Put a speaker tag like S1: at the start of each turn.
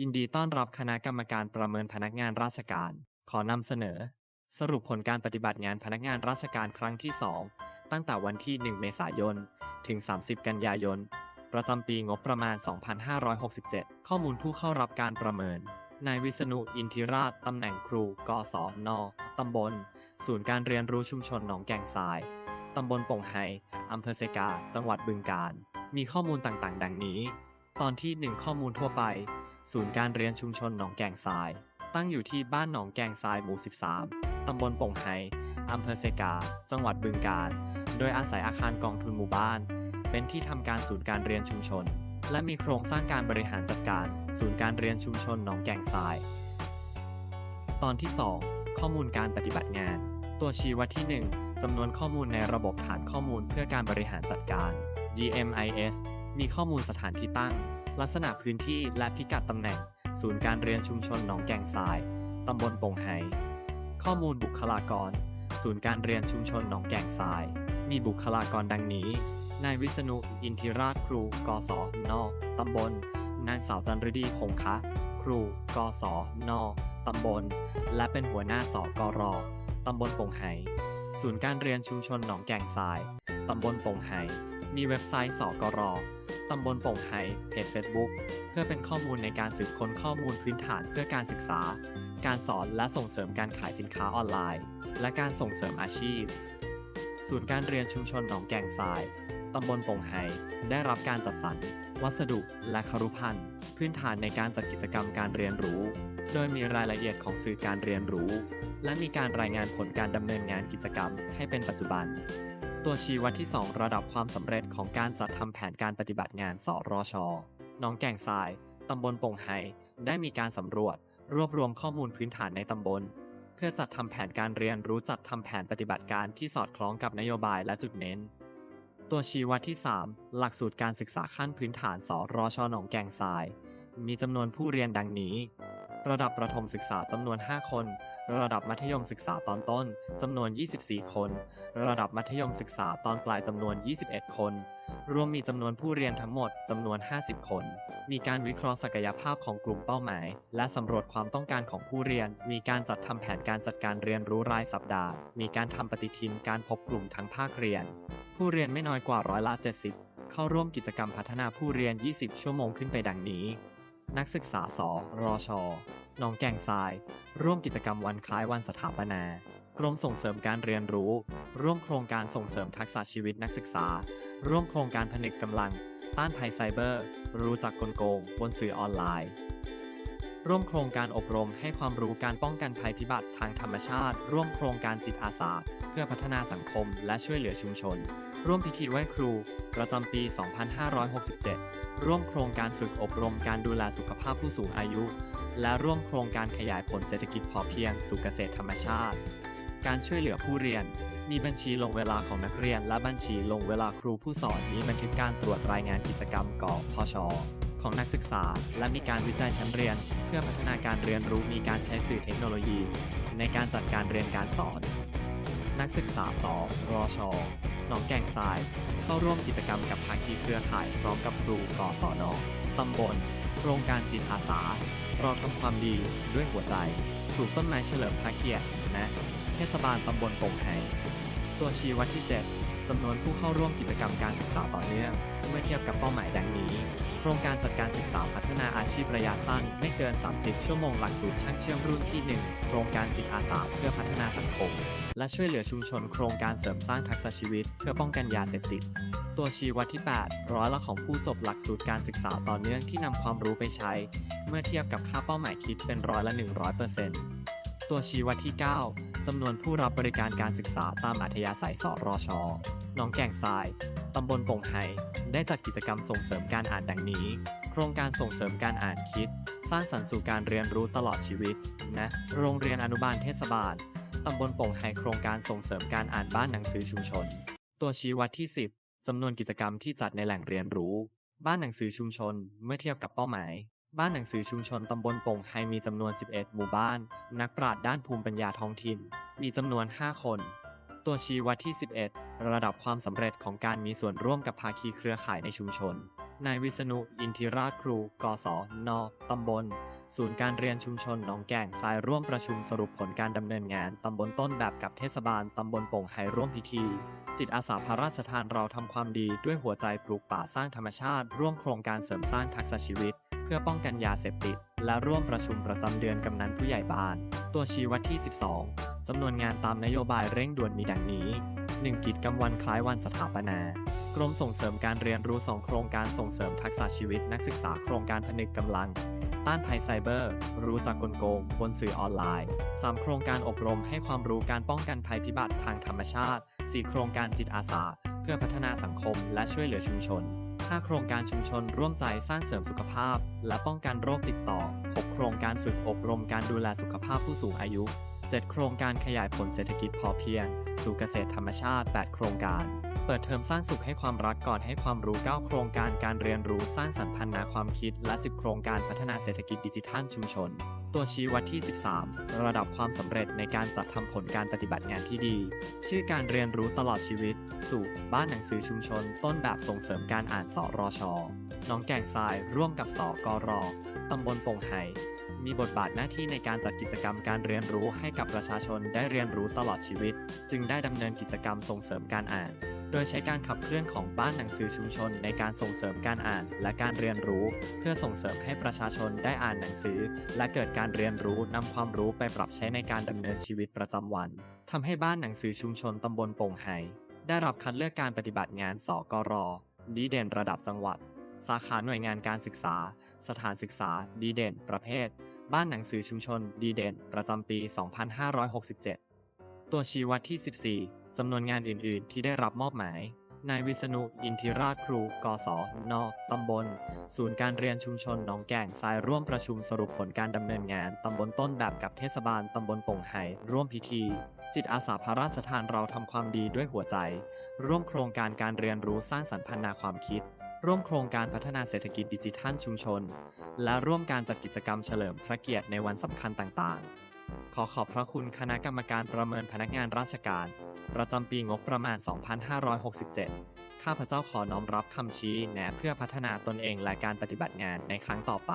S1: ยินดีต้อนรับคณะกรรมการประเมินพนักงานราชการ ขอนำเสนอ สรุปผลการปฏิบัติงานพนักงานราชการครั้งที่ 2 ตั้งแต่วันที่ 1 เมษายน ถึง 30 กันยายน ประจำปีงบประมาณ 2567 ข้อมูลผู้เข้ารับการประเมิน นายวิษณุอินทิราชตำแหน่งครู กศนตำบล ศูนย์การเรียนรู้ชุมชนหนองแก่งทราย ตำบลป่งไฮอำเภอเซกา จังหวัดบึงกาฬ มีข้อมูลต่างๆ ดังนี้ ตอนที่ 1 ข้อมูลทั่วไป ศูนย์การเรียนชุมชนหนองแก่งทราย ตั้งอยู่ที่บ้านหนองแก่งทรายหมู่ 13 ตำบลป่งไฮอำเภอเซกา จังหวัดบึงกาฬ โดยอาศัยอาคารกองทุนหมู่บ้าน เป็นที่ทำการศูนย์การเรียนชุมชน และมีโครงสร้างการบริหารจัดการ ศูนย์การเรียนชุมชนหนองแก่งทราย ตอนที่ 2 ข้อมูลการปฏิบัติงาน ตัวชี้วัดที่ 1จำนวนข้อมูลในระบบฐานข้อมูลเพื่อการบริหารจัดการ DMIS มีข้อมูลสถานที่ตั้ง ลักษณะพื้นที่และพิกัดตำแหน่ง ศูนย์การเรียนชุมชนหนองแกงทราย ตำบลปงไฮข้อมูลบุคลากร ศูนย์การเรียนชุมชนหนองแกงทราย มีบุคลากรดังนี้ นายวิษณุอินทิราชครูกศนตำบล นางสาวจันรดีคงคะ ครูกศนตำบล และเป็นหัวหน้าสกรตำบลปงไฮศูนย์การเรียนชุมชนหนองแกงทราย ตำบลปงไฮมีเว็บไซต์สกร ตำบลโป่งไฮเพจ Facebook เพื่อเป็นข้อมูลในการสืบค้นข้อมูลพื้นฐานเพื่อการศึกษา การสอนและส่งเสริมการขายสินค้าออนไลน์ และการส่งเสริมอาชีพ ศูนย์การเรียนชุมชนหนองแกงทรายตำบลโป่งไฮได้รับการจัดสรร วัสดุและครุพันธ์พื้นฐานในการจัดกิจกรรมการเรียนรู้ โดยมีรายละเอียดของสื่อการเรียนรู้ และมีการรายงานผลการดำเนินงานกิจกรรมให้เป็นปัจจุบัน ตัวชี้วัดที่ 2 ระดับความสำเร็จของการจัดทำแผนการปฏิบัติงานสรชน้องแก่งทราย ตำบลปงไฮได้มีการสำรวจ รวบรวมข้อมูลพื้นฐานในตำบล เพื่อจัดทำแผนการเรียนรู้จัดทำแผนปฏิบัติการที่สอดคล้องกับนโยบายและจุดเน้น ตัวชี้วัดที่ 3 หลักสูตรการศึกษาขั้นพื้นฐานสรชหนองแก่งทราย มีจำนวนผู้เรียนดังนี้ ระดับประถมศึกษาจำนวน 5 คน ระดับมัธยมศึกษาตอนต้นจำนวน 24 คน ระดับมัธยมศึกษาตอนปลายจำนวน 21 คน รวมมีจำนวนผู้เรียนทั้งหมดจำนวน 50 คน มีการวิเคราะห์ศักยภาพของกลุ่มเป้าหมาย และสำรวจความต้องการของผู้เรียน มีการจัดทำแผนการจัดการเรียนรู้รายสัปดาห์ มีการทำปฏิทินการพบกลุ่มทั้งภาคเรียน ผู้เรียนไม่น้อยกว่าร้อยละ 70 เข้าร่วมกิจกรรมพัฒนาผู้เรียน 20 ชั่วโมงขึ้นไปดังนี้ นักศึกษาสรช หนองแก่งทราย ร่วมกิจกรรมวันคล้ายวันสถาปนากรมส่งเสริมการเรียนรู้ ร่วมโครงการส่งเสริมทักษะชีวิตนักศึกษา ร่วมโครงการผนึกกำลัง ต้านภัยไซเบอร์ รู้จักกลโกงบนสื่อออนไลน์ ร่วมโครงการอบรมให้ความรู้การป้องกันภัยพิบัติทางธรรมชาติ ร่วมโครงการจิตอาสา เพื่อพัฒนาสังคมและช่วยเหลือชุมชน ร่วมพิธีไหว้ครู ประจำปี 2567 ร่วมโครงการฝึกอบรมการดูแลสุขภาพผู้สูงอายุ และร่วมโครงการขยายผลเศรษฐกิจพอเพียงสู่เกษตรธรรมชาติ การช่วยเหลือผู้เรียน มีบัญชีลงเวลาของนักเรียน และบัญชีลงเวลาครูผู้สอนมีบันทึกการตรวจรายงานกิจกรรมก่อพช ของนักศึกษา และมีการวิจัยชั้นเรียน เพื่อพัฒนาการเรียนรู้มีการใช้สื่อเทคโนโลยี ในการจัดการเรียนการสอน นักศึกษาสรอชหนองแก่งทราย เข้าร่วมกิจกรรมกับภาคีเครือข่ายพร้อมกับครูกศนตำบลโครงการจิตอาสาเราทำความดีด้วยหัวใจปลูกต้นไม้เฉลิมพระเกียรตินะเทศบาลตำบลโป่งไฮตัวชี้วัดที่ 7จำนวนผู้เข้าร่วมกิจกรรมการศึกษาต่อเนื่อง เมื่อเทียบกับเป้าหมายดังนี้ ครงการจัดการศึกษาพัฒนาอาชีพระยะสั้น ไม่เกิน 30 ชั่วโมงหลักสูตรช่างเชื่อมรุ่นที่ 1 โครงการจิตอาสาเพื่อพัฒนาสังคม และช่วยเหลือชุมชนโครงการเสริมสร้างทักษะชีวิต เพื่อป้องกันยาเสพติด ตัวชี้วัดที่ 8 ร้อยละของผู้จบหลักสูตรการศึกษาต่อเนื่องที่นำความรู้ไปใช้ เมื่อเทียบกับค่าเป้าหมายคิดเป็นร้อยละ 100%ตัวชี้วัดที่ 9 จำนวนผู้รับบริการการศึกษาตามอัธยาศัยสรชหนองแก่งทราย ตำบลโป่งไฮได้จัดกิจกรรมส่งเสริมการอ่านดังนี้ โครงการส่งเสริมการอ่านคิด สร้างสรรค์สู่การเรียนรู้ตลอดชีวิตนะโรงเรียนอนุบาลเทศบาล ตำบลโป่งไฮโครงการส่งเสริมการอ่านบ้านหนังสือชุมชน ตัวชี้วัดที่ 10จำนวนกิจกรรมที่จัดในแหล่งเรียนรู้ บ้านหนังสือชุมชน เมื่อเทียบกับเป้าหมาย บ้านหนังสือชุมชนตำบลโป่งไฮมีจำนวน 11 หมู่บ้าน นักปราชญ์ด้านภูมิปัญญาท้องถิ่น มีจำนวน 5 คน ตัวชี้วัดที่ 11 ระดับความสำเร็จของการมีส่วนร่วมกับภาคีเครือข่ายในชุมชน นายวิษณุอินทิราชครู กศนตำบล ศูนย์การเรียนชุมชนหนองแก่งทรายร่วมประชุมสรุปผลการดำเนินงานตำบลต้นแบบกับเทศบาลตำบลโป่งไฮร่วมพิธี จิตอาสาพระราชทานเราทำความดีด้วยหัวใจปลูกป่าสร้างธรรมชาติ ร่วมโครงการเสริมสร้างทักษะชีวิต พื่อป้องกันยาเสพติด และร่วมประชุมประจำเดือนกำนันผู้ใหญ่บ้าน ตัวชี้วัดที่ 12จำนวนงานตามนโยบายเร่งด่วนมีดังนี้ 1. กิจกรรมวันคล้ายวันสถาปนากรมส่งเสริมการเรียนรู้ 2 โครงการส่งเสริมทักษะชีวิตนักศึกษาโครงการผนึกกำลัง ต้านภัยไซเบอร์ รู้จักกลโกง บนสื่อออนไลน์ 3 โครงการอบรมให้ความรู้การป้องกันภัยพิบัติทางธรรมชาติ 4 โครงการจิตอาสา เพื่อพัฒนาสังคมและช่วยเหลือชุมชน 5 โครงการชุมชนร่วมใจสร้างเสริมสุขภาพ และป้องกันโรคติดต่อ 6 โครงการฝึกอบรมการดูแลสุขภาพผู้สูงอายุ 7 โครงการขยายผลเศรษฐกิจพอเพียง สู่เกษตรธรรมชาติ 8 โครงการ เปิดเทอมสร้างสุขให้ความรักก่อนให้ความรู้ 9 โครงการการเรียนรู้สร้างสรรพันนาความคิด และ 10 โครงการพัฒนาเศรษฐกิจดิจิทัลชุมชน ตัวชี้วัดที่ 13 ระดับความสำเร็จในการจัดทำผลการปฏิบัติงานที่ดี ชื่อการเรียนรู้ตลอดชีวิต สู่บ้านหนังสือชุมชน ต้นแบบส่งเสริมการอ่านสรชน้องแก่งทรายร่วมกับสกรตำบลปงไฮมีบทบาทหน้าที่ในการจัดกิจกรรมการเรียนรู้ให้กับประชาชนได้เรียนรู้ตลอดชีวิต จึงได้ดำเนินกิจกรรมส่งเสริมการอ่าน โดยใช้การขับเคลื่อนของบ้านหนังสือชุมชนในการส่งเสริมการอ่านและการเรียนรู้ เพื่อส่งเสริมให้ประชาชนได้อ่านหนังสือ และเกิดการเรียนรู้นำความรู้ไปปรับใช้ในการดำเนินชีวิตประจำวันทำให้บ้านหนังสือชุมชนตำบลโป่งไฮได้รับคัดเลือกการปฏิบัติงานสกรดีเด่นระดับจังหวัด สาขาหน่วยงานการศึกษา สถานศึกษา ดีเด่น ประเภท บ้านหนังสือชุมชน ดีเด่น ประจำปี 2567 ตัวชี้วัดที่ 14 จำนวนงานอื่น ๆ ที่ได้รับมอบหมาย นายวิษณุอินทิราชครูกศนตำบล ศูนย์การเรียนชุมชนหนองแก่งทรายร่วมประชุมสรุปผลการดำเนินงานตำบลต้นแบบกับเทศบาลตำบลป่งไห่ร่วมพิธี จิตอาสาพระราชทานเราทำความดีด้วยหัวใจ ร่วมโครงการการเรียนรู้สร้างสรรพันนาความคิด ร่วมโครงการพัฒนาเศรษฐกิจดิจิทัลชุมชน และร่วมการจัดกิจกรรมเฉลิมพระเกียรติในวันสำคัญต่างๆ ขอขอบพระคุณคณะกรรมการประเมินพนักงานราชการ ประจำปีงบประมาณ 2567 ข้าพเจ้าขอน้อมรับคำชี้แนะเพื่อพัฒนาตนเองและการปฏิบัติงานในครั้งต่อไป